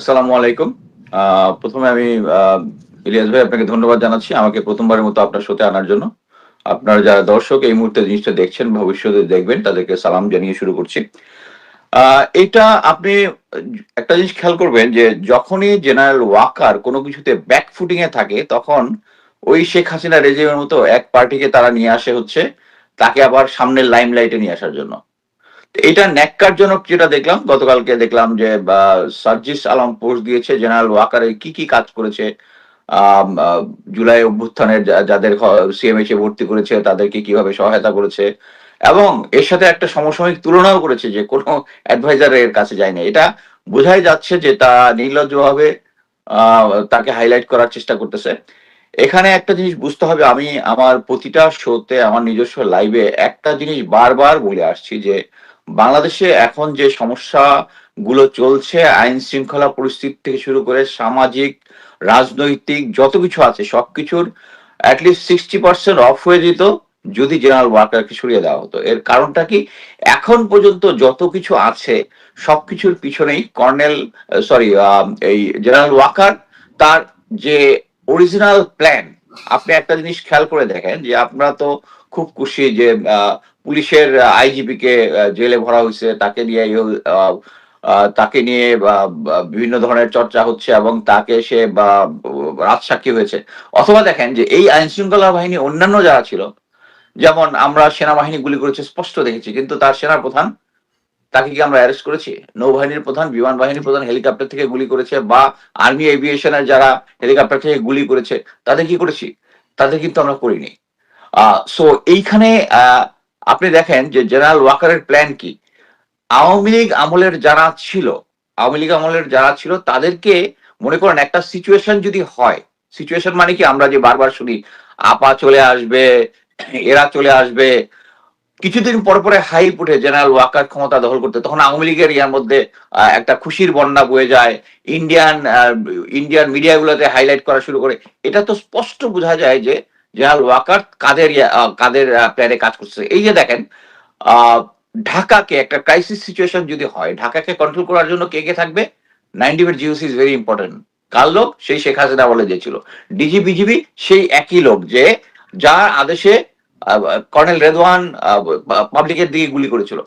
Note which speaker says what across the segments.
Speaker 1: আসসালামু আলাইকুম। প্রথমে আমি ইলিয়াস ভাই আপনাকে ধন্যবাদ জানাচ্ছি আমাকে প্রথমবারের মতো আপনার সাথে আনার জন্য। আপনারা যারা দর্শক এই মুহূর্তে জিনিসটা দেখছেন, ভবিষ্যতে দেখবেন, তাদেরকে সালাম জানিয়ে শুরু করছি। এটা আপনি একটা জিনিস খেয়াল করবেন যে যখনই জেনারেল ওয়াকার কোনো কিছুতে ব্যাক ফুটিং এ থাকে, তখন ওই শেখ হাসিনা রেজিমের মতো এক পার্টিকে তারা নিয়ে আসে হচ্ছে, তাকে আবার সামনের লাইম লাইটে নিয়ে আসার জন্য। এটা ন্যাক্কারজনক যেটা দেখলাম, গতকালকে দেখলাম যে সার্জিস আলম পোস্ট দিয়েছে, জেনারেল ওয়াকারে কি কি কাজ করেছে জুলাই অভ্যুত্থানের যাদের সিএমএইচ ভর্তি করেছে, তাদেরকে কীভাবে সহায়তা করেছে, এবং এর সাথে একটা সমসাময়িক তুলনাও করেছে যে, কোনো অ্যাডভাইজারের কাছে যায়নি। এটা বোঝাই যাচ্ছে যে, তা নির্লজ্জভাবে তাকে হাইলাইট করার চেষ্টা করতেছে। এখানে একটা জিনিস বুঝতে হবে, আমি আমার প্রতিটা শোতে আমার নিজস্ব লাইভে একটা জিনিস বারবার বলে আসছি যে বাংলাদেশে এখন যে সমস্যা গুলো চলছে, আইন শৃঙ্খলা পরিস্থিতি থেকে শুরু করে সামাজিক, রাজনৈতিক যত কিছু আছে, সবকিছুর অ্যাটলিস্ট সিক্সটি পার্সেন্ট অফ হয়ে যেত যদি জেনারেল ওয়াকারকে সরিয়ে দেওয়া হতো। এর কারণটা কি? এখন পর্যন্ত যত কিছু আছে, সবকিছুর পিছনেই কর্নেল সরি এই জেনারেল ওয়াকার তার যে অরিজিনাল প্ল্যান আপনি একটা জিনিস খেয়াল করে দেখেন যে আপনারা তো খুব খুশি যে পুলিশের আইজিপি কে আহ, জেলে ভরা হয়েছে তাকে নিয়ে তাকে নিয়ে বিভিন্ন ধরনের চর্চা হচ্ছে এবং তাকে সে রাজসাক্ষী হয়েছে। অথবা দেখেন যে এই আইন শৃঙ্খলা বাহিনী অন্যান্য যারা ছিল যেমন আমরা সেনাবাহিনী গুলি করেছে স্পষ্ট দেখেছি কিন্তু তার সেনা প্রধান তাকে কি আমরা অ্যারেস্ট করেছি? নৌবাহিনীর প্রধান বিমান বাহিনীর প্রধান হেলিকপ্টার থেকে গুলি করেছে বা আর্মি এভিয়েশনের যারা হেলিকপ্টার থেকে গুলি করেছে তাদের কি করেছি? তাদের কিন্তু আমরা করিনি। আহ সো এইখানে আহ, আপনি দেখেন যে জেনারেল ওয়াকারের প্ল্যান কি? আওয়ামী লীগ আমলের যারা ছিল, আওয়ামী লীগ আমলের যারা ছিল, তাদেরকে মনে করেন একটা সিচুয়েশন যদি হয় সিচুয়েশন মানে কি? আমরা যে বারবার শুনি, আপা চলে আসবে, এরা চলে আসবে। কিছুদিন পর পরে হাইপ উঠে জেনারেল ওয়াকার ক্ষমতা দখল করতে, তখন আওয়ামী লীগের ইয়ার মধ্যে একটা খুশির বন্যা বয়ে যায়। ইন্ডিয়ান ইন্ডিয়ান মিডিয়াগুলোতে হাইলাইট করা শুরু করে। এটা তো স্পষ্ট বোঝা যায় যে জেনারেল ওয়াকার কাদের কাদের প্ল্যানে কাজ করছে এই যে দেখেন ঢাকাকে একটা ক্রাইসিস সিচুয়েশন যদি হয়, ঢাকাকে কন্ট্রোল করার জন্য কে কে থাকবে? Ninety GOC is very important কার লোক? সেই শেখ হাসিনা বলে যে ছিল ডিজি, বিজিবি সেই একই লোক যে, যার আদেশে কর্নেল রেদওয়ান পাবলিকের দিকে গুলি করেছিল।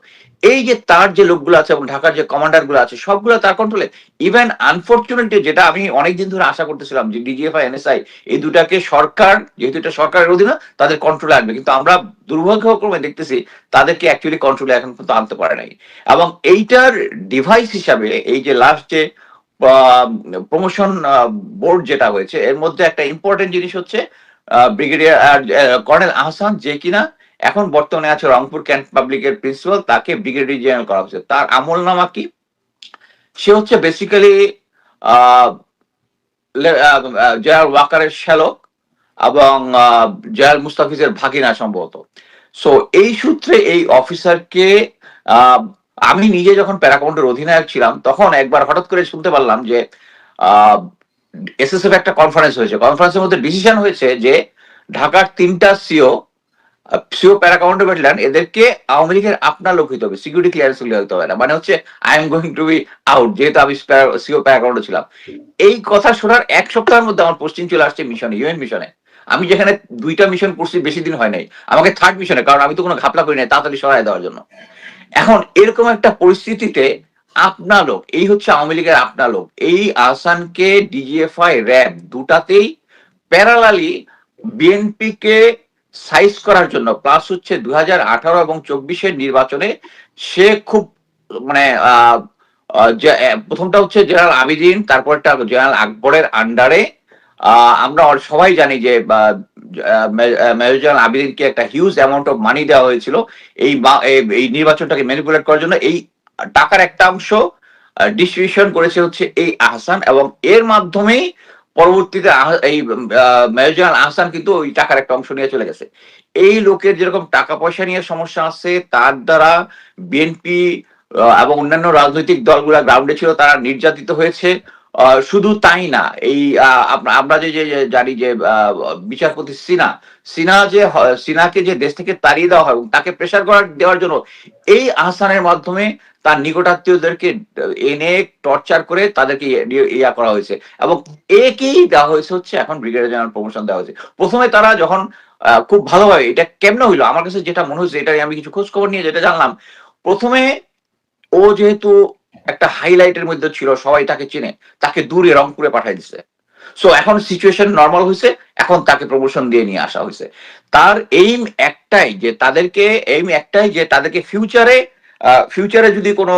Speaker 1: এই যে তার যে লোকগুলো আছে এবং ঢাকার যে কমান্ডারগুলো আছে, সবগুলো তার কন্ট্রোলে ইভেন আনফর্চুনেটলি যেটা আমি অনেকদিন ধরে আশা করতেছিলাম যে ডিজিএফআই এনএসআই এই দুটাকে সরকার, যেহেতু এটা সরকারের অধীনে, তাদের কন্ট্রোলে আনবে কিন্তু আমরা দুর্ভাগ্যক্রমে দেখতেছি তাদেরকে অ্যাকচুয়ালি কন্ট্রোলে এখন পর্যন্ত আনতে পারে নাই। এবং এইটার ডিভাইস হিসাবে এই যে লাস্ট যে প্রমোশন বোর্ড যেটা হয়েছে, এর মধ্যে একটা ইম্পর্টেন্ট জিনিস হচ্ছে ব্রিগেডিয়ার কর্নেল আহসান যে কিনা এখন বর্তমানে আছে রংপুর ক্যান্ট পাবলিকের প্রিন্সিপাল, তাকে ব্রিগেডিয়ার জেনারেল করা হচ্ছে তার আমল নামা কি? সে হচ্ছে বেসিক্যালি জয়াল ওয়াকারের শ্যালক এবং জয়াল মুস্তাফিজের ভাগিনা সম্ভবত। সো এই সূত্রে এই অফিসারকে আমি নিজে যখন প্যারাকাউন্টের অধিনায়ক ছিলাম, তখন একবার হঠাৎ করে শুনতে পারলাম যে এসএসএফ একটা কনফারেন্স হয়েছে। কনফারেন্সের মধ্যে ডিসিশন হয়েছে যে, ঢাকার তিনটা সিও সিও প্যারাকাউন্টে বেটলেন এদেরকে আওয়ামী লীগের আপনার লোক হইতে হবে সিকিউরিটি ক্লিয়ারেন্স হতে হবে না। মানে হচ্ছে I am going to be out যেহেতু আমি সিও প্যারাকাউন্টে ছিলাম। এই কথা শোনার এক সপ্তাহের মধ্যে আমার পোস্টিং চলে আসছে মিশনে ইউএন মিশনে আমি যেখানে দুইটা মিশন করছি, বেশি দিন হয় নাই। আমাকে থার্ড মিশনে কারণ আমি তো কোনো ঘাপলা করি নাই, তাড়াতাড়ি সরাই দেওয়ার জন্য। এখন এরকম একটা পরিস্থিতিতে আপনা লোক, এই হচ্ছে আওয়ামী লীগের আপনা লোক, এই আহসানকে ডিজিএফআই র্যাব দুটাতেই প্যারালালি বিএনপি কে সাইজ করার জন্য প্লাস হচ্ছে দুই আঠারো এবং চব্বিশের নির্বাচনে সে খুব মানে প্রথমটা হচ্ছে জেনারেল আবিদিন, তারপরটা জেনারেল আকবরের আন্ডারে আমরা সবাই জানি যে মেজর জেনারেল আবিদিনকে একটা হিউজ অ্যামাউন্ট অফ মানি দেওয়া হয়েছিল এই- এই নির্বাচনটাকে ম্যানিপুলেট করার জন্য। এই টাকার একটা অংশ ডিস্ট্রিবিউশন করেছে হচ্ছে এই আহসান এবং এর মাধ্যমেই পরবর্তীতে এই আহ, মেজর আহসান কিন্তু ওই টাকার একটা অংশ নিয়ে চলে গেছে। এই লোকের যেরকম টাকা পয়সা নিয়ে সমস্যা আছে তার দ্বারা বিএনপি এবং অন্যান্য রাজনৈতিক দলগুলা গ্রাউন্ডে ছিল তারা নির্যাতিত হয়েছে। শুধু তাই না, এই আমরা যে জানি যে বিচারপতি সিনা সিনা যে সিনাকে যে দেশ থেকে তাড়িয়ে দেওয়া হয় তাকে প্রেশার করার, দেওয়ার জন্য এই আহসানের মাধ্যমে তার নিকটাত্মীয়দেরকে এনে টর্চার করে তাদেরকে ইয়ে- ইয়ে- ইয়া করা হয়েছে এবং একেই দেওয়া হয়েছে হচ্ছে এখন ব্রিগেডিয়ার জেনারেল প্রমোশন দেওয়া হয়েছে। প্রথমে তারা যখন খুব ভালোভাবে এটা কেমনে হইল? আমার কাছে যেটা মনে হয়েছে এটা আমি কিছু খোঁজ খবর নিয়ে যেটা জানলাম, প্রথমে ও যেহেতু একটা হাইলাইটের মধ্যে ছিল, সবাই তাকে চিনে, তাকে দূরে রংপুরে পাঠাই দিছে। সো এখন সিচুয়েশন নর্মাল হয়েছে এখন তাকে প্রমোশন দিয়ে নিয়ে আসা হয়েছে তার এইম একটাই যে তাদেরকে এইম একটাই যে তাদেরকে ফিউচারে ফিউচারে যদি কোনো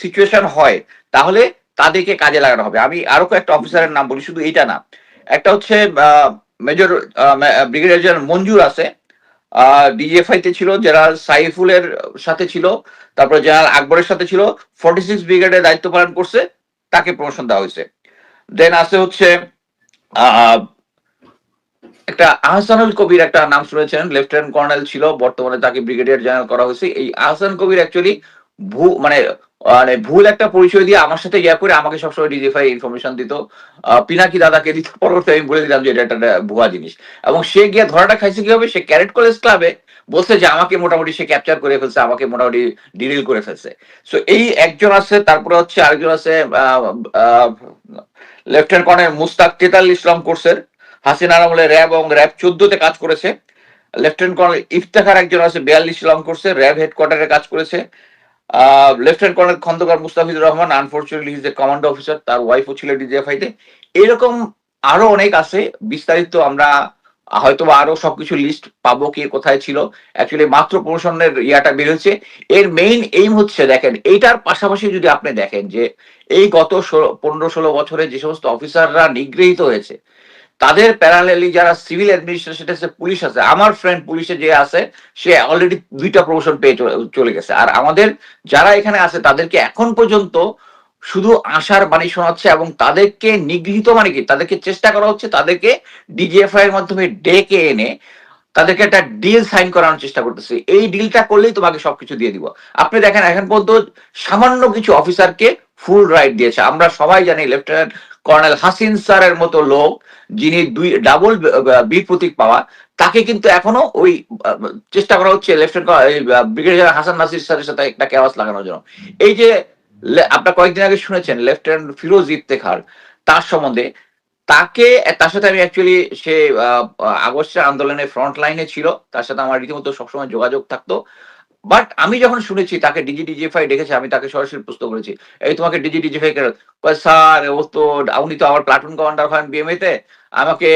Speaker 1: সিচুয়েশন হয়, তাহলে তাদেরকে কাজে লাগানো হবে। আমি আরও কয়েকটা অফিসারের নাম বলি, শুধু এইটা না। একটা হচ্ছে মেজর ব্রিগেডিয়ার মঞ্জুর আছে। ডিজিএফআই তে ছিল জেনারেল সাইফুলের সাথে ছিল, তারপরে জেনারেল আকবরের সাথে ছিল ফর্টি সিক্স ব্রিগেডের দায়িত্ব পালন করছে, তাকে প্রমোশন দেওয়া হয়েছে। দেন আছে হচ্ছে একটা আহসানুল কবির একটা নাম শুনেছেন লেফটেন্যান্ট কর্নেল ছিল, বর্তমানে তাকে ব্রিগেডিয়ার জেনারেল করা হয়েছে। এই আহসান কবির অ্যাকচুয়ালি ভু মানে মানে ভুল একটা পরিচয় দিয়ে আমার সাথে ইয়া করে আমাকে সবসময় ডিজিফাই ইনফরমেশন দিত। পিনাকি দাদাকে দিত। পরবর্তী আমি বলে দিলাম যে এটা একটা ভুয়া জিনিস। এবং সে গিয়ে ধরাটা খাইছে কি হবে সে ক্যারেট কলেজ ক্লাবে বলছে যে আমাকে মোটামুটি সে ক্যাপচার করে ফেলছে, আমাকে মোটামুটি ডিরিল করে ফেলছে। সো এই একজন আছে, তারপরে হচ্ছে আরেকজন আছে লেফটেন্যান্ট কর্নেল মুস্তাক তেতাল ইসলাম কোর্সের হাসিনার আমলে র্যাব এবং র্যাব চোদ্দতে কাজ করেছে। লেফটেন্যান্ট কর্নেল ইফতেখার একজন আছে, বিয়াল্লিশ ইসলাম কোর্সে র্যাব হেডকোয়ার্টারে কাজ করেছে। Lieutenant colonel Khondokar Mustafizur Rahman unfortunately his a commando officer তার ওয়াইফও ছিল ডিজিএফআই তে। এরকম আরও অনেক আছে, বিস্তারিত আমরা হয়তো আরও সবকিছু লিস্ট পাবো কে কোথায় ছিল। অ্যাকচুয়ালি মাত্র প্রমোশনের ইয়াটা বেরোচ্ছে এর মেইন এইম হচ্ছে, দেখেন, এইটার পাশাপাশি যদি আপনি দেখেন যে এই গত পনেরো, ষোলো বছরে যে সমস্ত অফিসাররা নিগৃহীত হয়েছে তাদের প্যারালেলি যারা সিভিল অ্যাডমিনিস্ট্রেশন আছে পুলিশ আছে। আমার ফ্রেন্ড পুলিশে যে আছে, সে অলরেডি দুইটা প্রমোশন পেয়ে চলে- চলে গেছে। আর আমাদের যারা এখানে আছে, তাদেরকে এখন পর্যন্ত শুধু আশার বাণী শোনাচ্ছে এবং তাদেরকে নিগৃহীত মানে কি? তাদেরকে চেষ্টা করা হচ্ছে তাদেরকে ডিজিএফআই এর মাধ্যমে ডেকে এনে তাদেরকে একটা ডিল সাইন করানোর চেষ্টা করতেছে। এই ডিলটা করলেই তোমাকে সবকিছু দিয়ে দিব। আপনি দেখেন, এখন পর্যন্ত সামান্য কিছু অফিসারকে ফুল রাইট দিয়েছে। আমরা সবাই জানি লেফটেন্যান্ট কর্নেল হাসিন স্যারের মতো লোক, যিনি দুই ডাবল বীর প্রতীক পাওয়া। তাকে কিন্তু এখনও ওই চেষ্টা করা হচ্ছে লেফটেন্যান্ট ব্রিগেডিয়ার হাসান নাসির স্যারের সাথে একটা ক্যাওয়াস লাগানোর জন্য। এই যে আপনার কয়েকদিন আগে শুনেছেন লেফটেন্যান্ট ফিরোজ ইফতেখার তার সম্বন্ধে তাকে, তার সাথে আমি অ্যাকচুয়ালি সে আগস্টের আন্দোলনের ফ্রন্ট লাইনে ছিল। তার সাথে আমার রীতিমতো সবসময় যোগাযোগ থাকতো। বাট আমি যখন শুনেছি, তাকে ডিজি ডিজিফাই ডেকেছে, আমি তাকে সরাসরি প্রশ্ন করেছি, এই তোমাকে ডিজি ডিজিফাই কেন? স্যার, ও তো, উনি তো আমার প্লাটুন কমান্ডার হন বিএমএ তে। আমাকে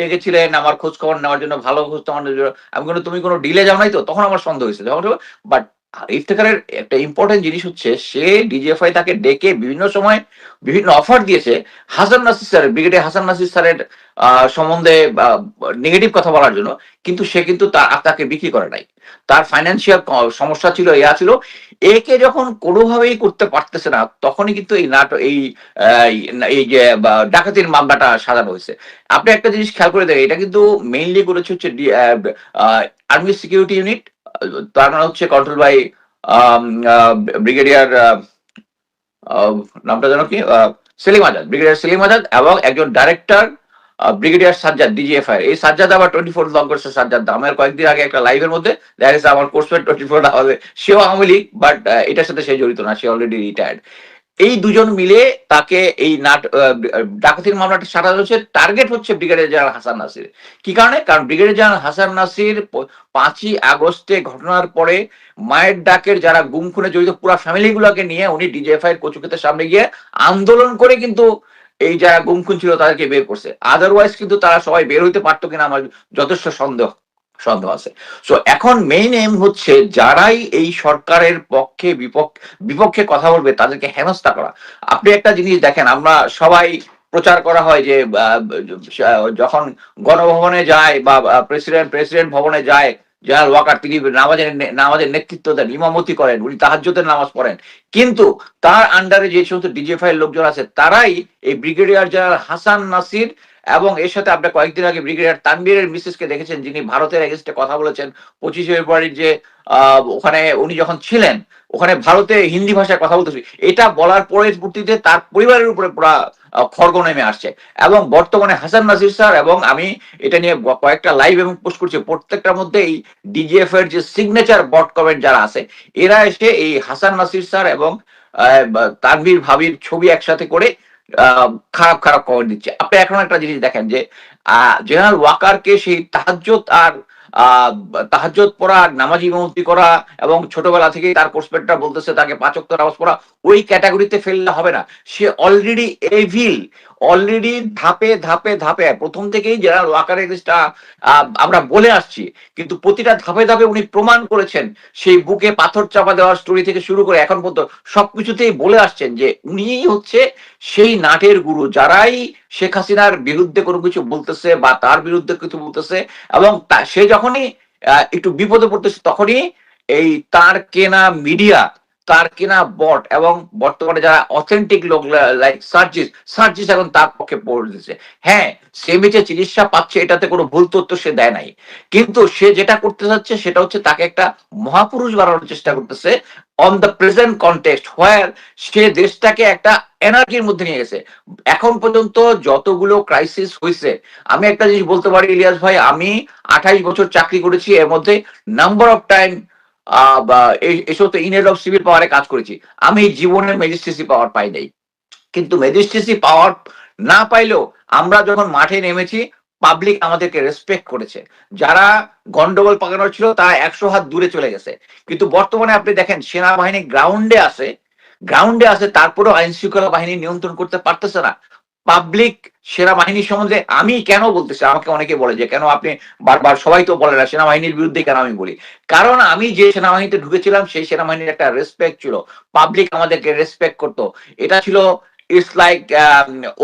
Speaker 1: ডেকেছিলেন আমার খোঁজ খবর নেওয়ার জন্য, ভালো খোঁজ জন্য। আমি কোনো তুমি কোনো ডিলে যাও নাই তো? তখন আমার সন্দেহ হয়েছে, যখন বাট ইফতেখারের একটা ইম্পর্টেন্ট জিনিস হচ্ছে, সে ডিজিএফআই তাকে ডেকে বিভিন্ন সময় বিভিন্ন অফার দিয়েছে। হাসান নাসির স্যারের ব্রিগেডিয়ার হাসান নাসির স্যারের সম্বন্ধে নেগেটিভ কথা বলার জন্য, কিন্তু সে কিন্তু তা- তাকে বিক্রি করে নাই। তার ফাইন্যান্সিয়াল সমস্যা ছিল, ইয়া ছিল। একে যখন কোনোভাবেই করতে পারতেছে না, তখনই কিন্তু এই নাটক এই এই যে ডাকাতির মামলাটা সাজানো হয়েছে। আপনি একটা জিনিস খেয়াল করে দেখেন, এটা কিন্তু মেইনলি করেছে হচ্ছে আর্মি সিকিউরিটি ইউনিট তার হচ্ছে কন্ট্রোল বাই ব্রিগেডিয়ার নামটা যেন কি আহ, সেলিম আজাদ ব্রিগেডিয়ার সেলিম আজাদ এবং একজন ডাইরেক্টর ব্রিগেডিয়ার সাজ্জাদ ডিজিএফআই এই সাজ্জাদ আবার টোয়েন্টি ফোর লং করছে সাজ্জাদ। আমার কয়েকদিন আগে একটা লাইভের মধ্যে দেখা গেছে আমার কোর্সমেট টোয়েন্টি ফোর সেও আওয়ামী লীগ বাট এটার সাথে সে জড়িত না সে অলরেডি রিটায়ার্ড এই দুজন মিলে তাকে এই নাট ডাকাতির মামলাটা সারা হচ্ছে টার্গেট হচ্ছে ব্রিগেডিয়ার জেনারেল হাসান নাসির। কি কারণে? কারণ ব্রিগেডিয়ার জেনারেল হাসান নাসির পাঁচই আগস্টে ঘটনার পরে মায়ের ডাকের যারা গুম খুনে জড়িত পুরো ফ্যামিলি গুলোকে নিয়ে উনি ডিজিএফআই এর কচুক্ষেতের সামনে গিয়ে আন্দোলন করে কিন্তু এই যারা গুম খুন ছিল তাদেরকে বের করছে। আদারওয়াইজ কিন্তু তারা সবাই বের হইতে পারতো কিনা আমার যথেষ্ট সন্দেহ। সন্দেহ আছে। সো এখন মেইন এম হচ্ছে যারাই এই সরকারের পক্ষে বিপক্ষে কথা বলবে, তাদেরকে হেনস্থা করা। আপনি একটা জিনিস দেখেন, আমরা সবাই প্রচার করা হয় যে যখন গণভবনে যায় বা প্রেসিডেন্ট প্রেসিডেন্ট ভবনে যায়, জেনারেল ওয়াকার, তিনি নামাজের নামাজের নেতৃত্ব দেন, ইমামতি করেন, উনি তাহাজ্জুদের নামাজ পড়েন। কিন্তু তার আন্ডারে যে সমস্ত ডিজিএফআই লোকজন আছে, তারাই এই ব্রিগেডিয়ার জেনারেল হাসান নাসির এবং এর সাথে আপনি কয়েকদিন আগে ব্রিগেডিয়ার তানবীরের মিসেসকে দেখেছেন, যিনি ভারতের এগেনস্টে কথা বলেছেন। পঁচিশে ফেব্রুয়ারির যে ওখানে উনি যখন ছিলেন, ওখানে ভারতে হিন্দি ভাষায় কথা বলতেছি। এটা বলার পরবর্তীতে তার পরিবারের উপরে পুরা খড়গ নেমে আসছে। এবং বর্তমানে হাসান নাজির স্যার এবং আমি এটা নিয়ে কয়েকটা লাইভ এবং পোস্ট করছি। প্রত্যেকটার মধ্যে এই ডিজিএফ এর যে সিগনেচার বট কমেন্ট যারা আছে, এরা এসে এই হাসান নাসির স্যার এবং তানভীর ভাবির ছবি একসাথে করে খারাপ খারাপ কমেন্ট দিচ্ছে। আপনি এখন একটা জিনিস দেখেন যে জেনারেল ওয়াকারকে সেই তাহাজ্জত আর আহ, তাহাজ্জত পড়া নামাজি ইমামতি করা এবং ছোটবেলা থেকেই তার কোর্সপেটটা বলতেছে তাকে পাচক নামাজ পড়া ওই ক্যাটাগরিতে ফেললে হবে না। সে অলরেডি এভিল অলরেডি ধাপে ধাপে ধাপে প্রথম থেকেই জেনারেল ওয়াকারের জিনিসটা আহ, আমরা বলে আসছি কিন্তু প্রতিটা ধাপে ধাপে উনি প্রমাণ করেছেন সেই বুকে পাথর চাপা দেওয়ার স্টোরি থেকে শুরু করে এখন পর্যন্ত সবকিছুতেই বলে আসছেন যে উনিই হচ্ছে সেই নাটের গুরু যারাই শেখ হাসিনার বিরুদ্ধে কোনো কিছু বলতেছে বা তার বিরুদ্ধে কিছু বলতেছে, এবং সে যখনই একটু বিপদে পড়তেছে তখনই এই তার কেনা মিডিয়া তার কেনা বট এবং বর্তমানে যারা অথেন্টিক লোক লাইক সার্জিস সার্জিস এখন তার পক্ষে পড়ে দিচ্ছে হ্যাঁ সে বেঁচে চিকিৎসা পাচ্ছে, এটাতে কোনো ভুল তথ্য সে দেয় নাই। কিন্তু সে যেটা করতে চাচ্ছে, সেটা হচ্ছে তাকে একটা মহাপুরুষ বানানোর চেষ্টা করতেছে on the present context where সে দেশটাকে একটা এনার্জির মধ্যে নিয়ে গেছে। এখন পর্যন্ত যতগুলো ক্রাইসিস হয়েছে আমি একটা জিনিস বলতে পারি, ইলিয়াস ভাই, আমি আঠাইশ বছর চাকরি করেছি, এর মধ্যে নাম্বার অফ টাইম এই- সমস্ত অফ সিভিল পাওয়ারে কাজ করেছি। আমি জীবনের ম্যাজিস্ট্রেসি পাওয়ার পাই নাই। কিন্তু ম্যাজিস্ট্রেসি পাওয়ার না পাইলেও আমরা যখন মাঠে নেমেছি পাবলিক আমাদেরকে রেসপেক্ট করেছে। যারা গন্ডগোল পাকানোর ছিল, তারা একশো হাত দূরে চলে গেছে। কিন্তু বর্তমানে আপনি দেখেন, সেনাবাহিনী গ্রাউন্ডে আছে। গ্রাউন্ডে আছে, তারপরেও আইন শৃঙ্খলা বাহিনী নিয়ন্ত্রণ করতে পারতেছে না। পাবলিক সেনাবাহিনী সম্বন্ধে আমি কেন বলতেছি? আমাকে অনেকে বলে যে, কেন আপনি বারবার সবাই তো বলে না, সেনাবাহিনীর বিরুদ্ধে কেন আমি বলি? কারণ আমি যে সেনাবাহিনীতে ঢুকেছিলাম, সেই সেনাবাহিনীর একটা রেসপেক্ট ছিল। পাবলিক আমাদেরকে রেসপেক্ট করতো। এটা ছিল ইটস লাইক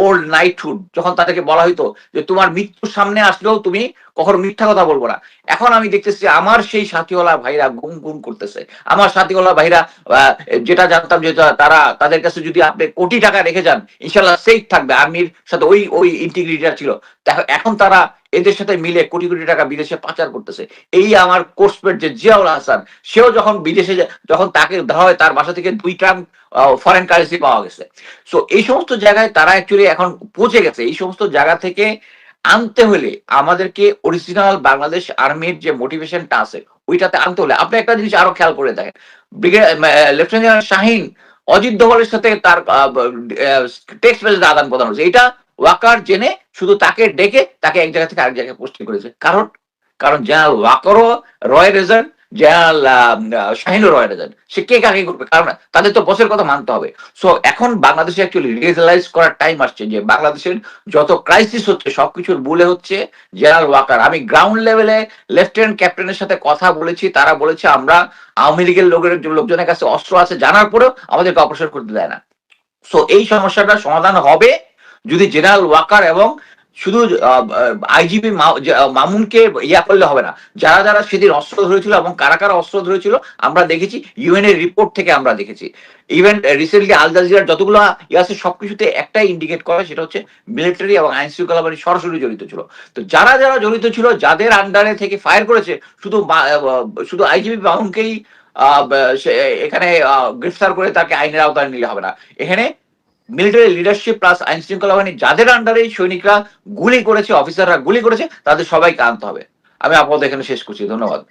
Speaker 1: ওল্ড নাইটহুড যখন তাদেরকে বলা হইতো যে, তোমার মৃত্যুর সামনে আসলেও তুমি কখনো মিথ্যা কথা বলব না। এখন আমি দেখতেছি আমার সেই সাথীওয়ালা ভাইরা গুম গুম করতেছে। আমার সাথীওয়ালা ভাইরা যেটা জানতাম যে তারা তাদের কাছে যদি আপনি কোটি টাকা রেখে যান, ইনশাল্লাহ সেফ থাকবে। আর্মির সাথে ওই ওই ইন্টিগ্রিটিটা ছিল। এখন তারা এদের সাথে মিলে কোটি কোটি টাকা বিদেশে পাচার করতেছে। এই আমার কোর্সমেট যে জিয়াউল হাসান, সেও যখন বিদেশে যখন তাকে ধরা হয়, তার বাসা থেকে দুই ট্রাম ফরেন কারেন্সি পাওয়া গেছে। সো এই সমস্ত জায়গায় তারা অ্যাকচুয়ালি এখন পৌঁছে গেছে। এই সমস্ত জায়গা থেকে আনতে হলে আমাদেরকে অরিজিনাল বাংলাদেশ আর্মির যে মোটিভেশনটা আছে, ওইটাতে আনতে হলে। আপনি একটা জিনিস আরও খেয়াল করে দেখেন। লেফটেন্ট জেনারেল শাহিন অজিত দোভালের সাথে তার টেক্সট মেসেজ আদান প্রদান হয়েছে। এটা ওয়াকার জেনে শুধু তাকে ডেকে তাকে এক জায়গা থেকে আরেক জায়গায় পোস্টিং করেছে। কারণ কারণ জেনারেল ওয়াকারও রয় এজেন্ট বসের কথা মানতে হবে। এখন বাংলাদেশে হচ্ছে জেনারেল ওয়াকার। আমি গ্রাউন্ড লেভেলে লেফটেন্যান্ট ক্যাপ্টেনের সাথে কথা বলেছি, তারা বলেছে আমরা আওয়ামী লীগের লোকের, লোকজনের কাছে অস্ত্র আছে, জানার পরেও আমাদেরকে অপারেশন করতে দেয় না। সো এই সমস্যাটা সমাধান হবে যদি জেনারেল ওয়াকার এবং শুধু আইজিপি মামুনকে ইয়া করলে হবে না। যারা যারা সেদিন অস্ত্র ধরেছিল এবং কারা কারা অস্ত্র ধরেছিল, আমরা দেখেছি ইউএন এর রিপোর্ট থেকে আমরা দেখেছি। ইভেন রিসেন্টলি আল জাজিরার যতগুলো ইয়ে আছে, সবকিছুতে একটাই ইন্ডিকেট করে, সেটা হচ্ছে মিলিটারি এবং আইন শৃঙ্খলা বাহিনী সরাসরি জড়িত ছিল। তো যারা যারা জড়িত ছিল, যাদের আন্ডারে থেকে ফায়ার করেছে, শুধু শুধু আইজিপি মামুনকেই এখানে গ্রেফতার করে তাকে আইনের আওতায় নিলে হবে না। এখানে মিলিটারি লিডারশিপ প্লাস আইন শৃঙ্খলা বাহিনী যাদের আন্ডারে সৈনিকরা গুলি করেছে অফিসাররা গুলি করেছে, তাদের সবাইকে আনতে হবে। আমি আপাতত এখানে শেষ করছি। ধন্যবাদ।